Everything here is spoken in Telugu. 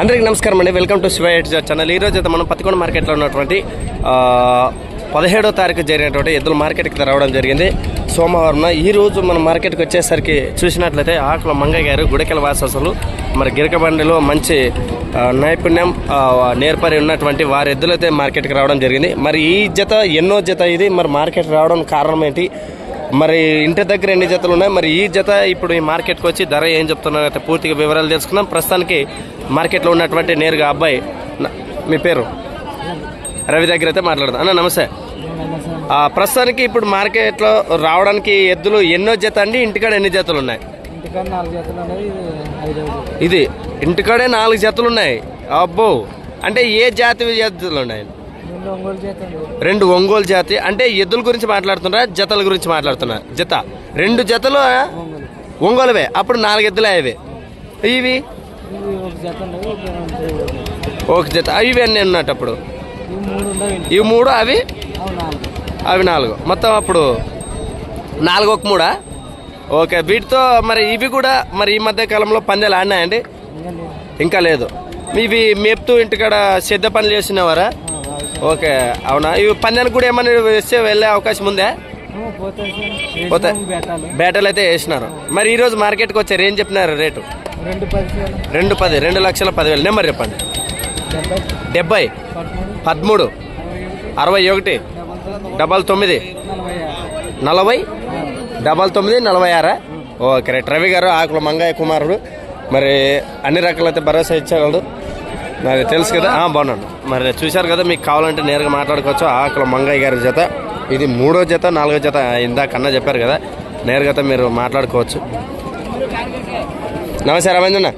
అందరికీ నమస్కారం అండి. Welcome to Shiva edge channel ఈ రోజు అయితే మనం పత్తికొండ మార్కెట్లో ఉన్నటువంటి పదిహేడో తారీఖు జరిగినటువంటి ఎద్దుల మార్కెట్కి రావడం జరిగింది. సోమవారం ఈ రోజు మన మార్కెట్కి వచ్చేసరికి చూసినట్లయితే ఆకుల మంగయ్య గారు గుడికెల వాససులు మరి గిరకబండిలో మంచి నైపుణ్యం నేర్పరి ఉన్నటువంటి వారి ఎద్దులైతే మార్కెట్కి రావడం జరిగింది. మరి ఈ జత ఎన్నో జత ఇది. మరి మార్కెట్ రావడం కారణం ఏంటి? మరి ఇంటి దగ్గర ఎన్ని జతలు ఉన్నాయి? మరి ఈ జత ఇప్పుడు ఈ మార్కెట్కి వచ్చి ధర ఏం చెప్తున్నారో అయితే పూర్తిగా వివరాలు తెలుసుకుందాం. ప్రస్తుతానికి మార్కెట్లో ఉన్నటువంటి నేరుగా అబ్బాయి మీ పేరు? రవి దగ్గర అయితే మాట్లాడదాం. అన్న నమస్తే. ప్రస్తుతానికి ఇప్పుడు మార్కెట్లో రావడానికి ఎద్దులు ఎన్నో జత అండి? ఇంటికాడ ఎన్ని జతలు ఉన్నాయి? జతలు ఇది జతలు. ఇంటికాడే నాలుగు జతలు ఉన్నాయి. అబ్బో! అంటే ఏ జాతి ఎద్దులు ఉన్నాయి? రెండు ఒంగోలు జత. అంటే ఎద్దుల గురించి మాట్లాడుతున్నారా జతల గురించి మాట్లాడుతున్నారు? జత. రెండు జతలు ఒంగోలువే. అప్పుడు నాలుగు ఎద్దులే అవి ఇవి? ఒక జత ఇవి అన్నీ ఉన్నట్టు అప్పుడు ఇవి మూడు అవి? అవి నాలుగు. మొత్తం అప్పుడు నాలుగు ఒక మూడా? ఓకే. వీటితో మరి ఇవి కూడా మరి ఈ మధ్య కాలంలో పందాలు ఆడినాయండి? ఇంకా లేదు. ఇవి మేపుతూ ఇంటికాడ సిద్ధ పనులు చేసినవారా. ఓకే అవునా? ఇవి పందానికి కూడా ఏమైనా వేస్తే వెళ్ళే అవకాశం ఉందా? బెట్టాలి బ్యాటలు అయితే వేసినారు. మరి ఈరోజు మార్కెట్కి వచ్చారు ఏం చెప్పినారు రేటు? రెండు పది రెండు లక్షల పదివేలు. నెంబర్ చెప్పండి. డెబ్బై పదమూడు అరవై ఒకటి డబల్ తొమ్మిది నలభై డబల్ తొమ్మిది నలభై ఆరా. Okay right. రవి గారు ఆకుల మంగయ్య కుమారుడు. మరి అన్ని రకాలైతే భరోసా ఇచ్చేవాళ్ళు. నాకు తెలుసు కదా. బాగున్నాను. మరి చూశారు కదా మీకు కావాలంటే నేరుగా మాట్లాడుకోవచ్చు. ఆకుల మంగయ్య గారి జత. ఇది మూడో జత నాలుగో జత ఇందాకన్నా చెప్పారు కదా. నేరుగా మీరు మాట్లాడుకోవచ్చు. నమస్తే రవీంద్రనా